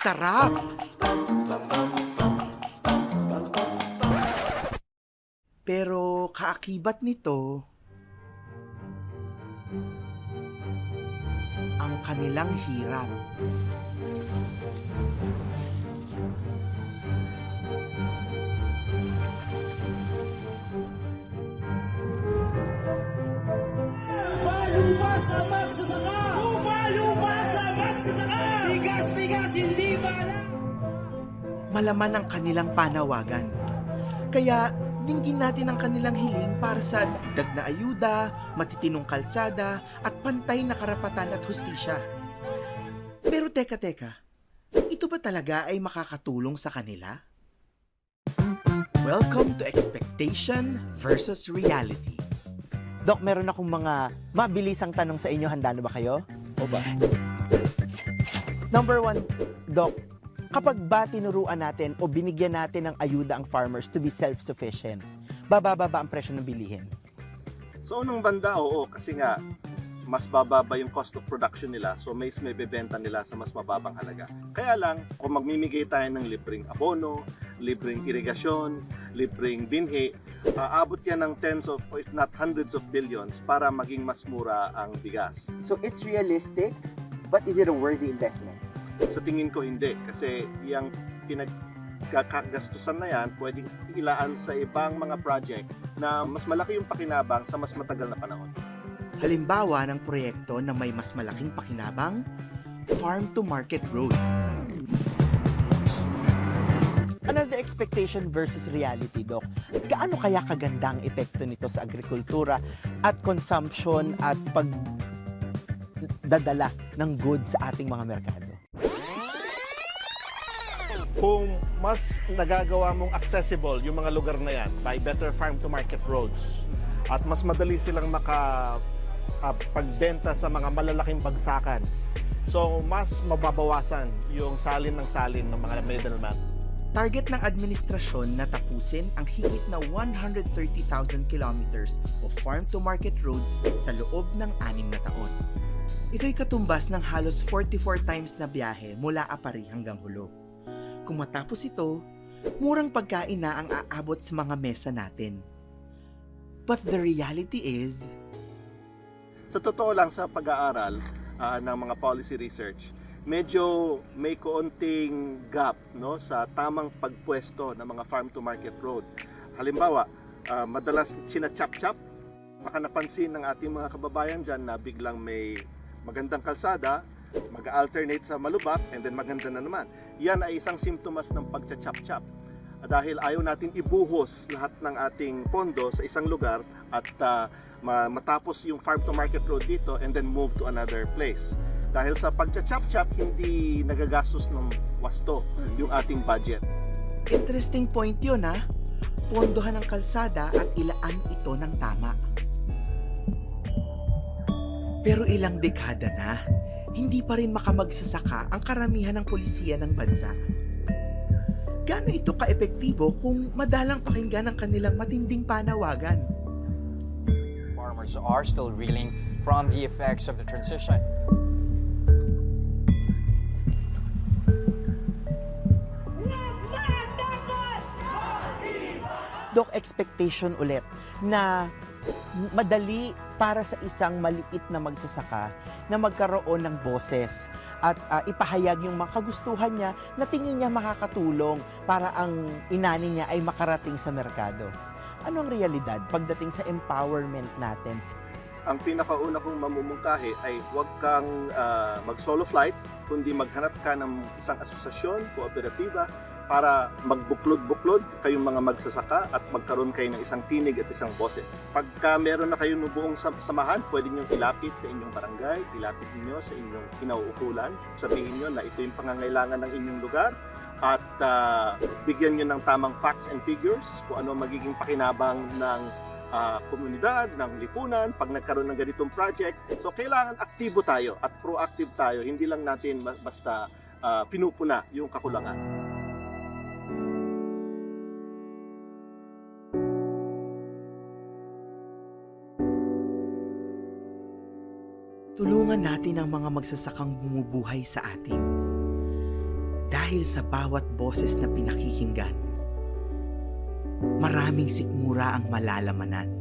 Sarap! Pero kaakibat nito, ang kanilang hirap. Bigas, hindi ba alam? malaman ang kanilang panawagan. Kaya, dinggin natin ang kanilang hiling para sa dagdag na ayuda, matitinong kalsada, at pantay na karapatan at hustisya. Pero teka teka, ito ba talaga ay makakatulong sa kanila? Welcome to Expectation versus Reality. Dok, meron akong mga mabilisang tanong sa inyo. Handa na ba kayo? O ba? Number one, Dok, kapag ba tinuruan natin o binigyan natin ng ayuda ang farmers to be self-sufficient, bababa ba ang presyo ng bilihin? So unang banda, oo, kasi nga mas bababa yung cost of production nila so may may bebenta nila sa mas mababang halaga. Kaya lang, kung magmimigay tayo ng libreng abono, libreng irigasyon, libreng binhi, aabot yan ng tens of, or if not hundreds of billions para maging mas mura ang bigas. So it's realistic, but is it a worthy investment? Sa tingin ko hindi kasi yung pinagkakagastusan na yan pwedeng ilaan sa ibang mga project na mas malaki yung pakinabang sa mas matagal na panahon. Halimbawa ng proyekto na may mas malaking pakinabang, Farm to Market Roads. Ano the expectation versus reality, Doc? Gaano kaya kaganda ang epekto nito sa agrikultura at consumption at pagdadala ng goods sa ating mga merkado? kung mas nagagawa mong accessible yung mga lugar na yan by better farm to market roads at mas madali silang maka ah, pagbenta sa mga malalaking bagsakan. So mas mababawasan yung salin ng salin ng mga middleman. Target ng administrasyon na tapusin ang higit na 130,000 kilometers of farm-to-market roads sa loob ng anim na taon. Ito'y katumbas ng halos 44 times na biyahe mula Apari hanggang Hulo. Kung matapos ito, murang pagkain na ang aabot sa mga mesa natin. But the reality is, Sa totoo lang sa pag-aaral ah, ng mga policy research, medyo may koonting gap no sa tamang pagpwesto ng mga farm to market road. Halimbawa, ah, madalas china-chop-chop. Baka napansin ng ating mga kababayan dyan na biglang may magandang kalsada, mag-alternate sa malubak, and then maganda na naman. Yan ay isang simptomas ng pagcha-chop-chop. Dahil ayaw natin ibuhos lahat ng ating pondo sa isang lugar at ah, ma- matapos yung farm to market road dito and then move to another place. Dahil sa pagcha-chop-chop, hindi nagagastos ng wasto yung ating budget. interesting point yun ha. Pondohan ang kalsada at ilaan ito ng tama. Pero ilang dekada na, hindi pa rin makamagsasaka ang karamihan ng polisiya ng bansa. Gaano ito kaepektibo kung madalang pakinggan ang kanilang matinding panawagan? farmers are still reeling from the effects of the transition. Doc, expectation ulit na madali para sa isang maliit na magsasaka na magkaroon ng boses at ah, ipahayag yung mga kagustuhan niya na tingin niya makakatulong para ang inani niya ay makarating sa merkado. Ano ang realidad pagdating sa empowerment natin? ang pinakauna kong mamumungkahi ay huwag kang ah, mag-solo flight, kundi maghanap ka ng isang asosasyon, kooperatiba, para magbuklod-buklod kayong mga magsasaka at magkaroon kayo ng isang tinig at isang boses. Pagka meron na kayong buong sam- samahan, pwede nyo ilapit sa inyong barangay, ilapit niyo sa inyong kinauukulan, sabihin nyo na ito yung pangangailangan ng inyong lugar, at ah, bigyan nyo ng tamang facts and figures kung ano magiging pakinabang ng ah, komunidad, ng lipunan, pag nagkaroon ng ganitong project. So, kailangan aktibo tayo at proactive tayo. Hindi lang natin ba- basta ah, pinupuna yung kakulangan. Tulungan natin ang mga magsasakang bumubuhay sa atin. Dahil sa bawat boses na pinakikinggan, maraming sikmura ang malalamanan.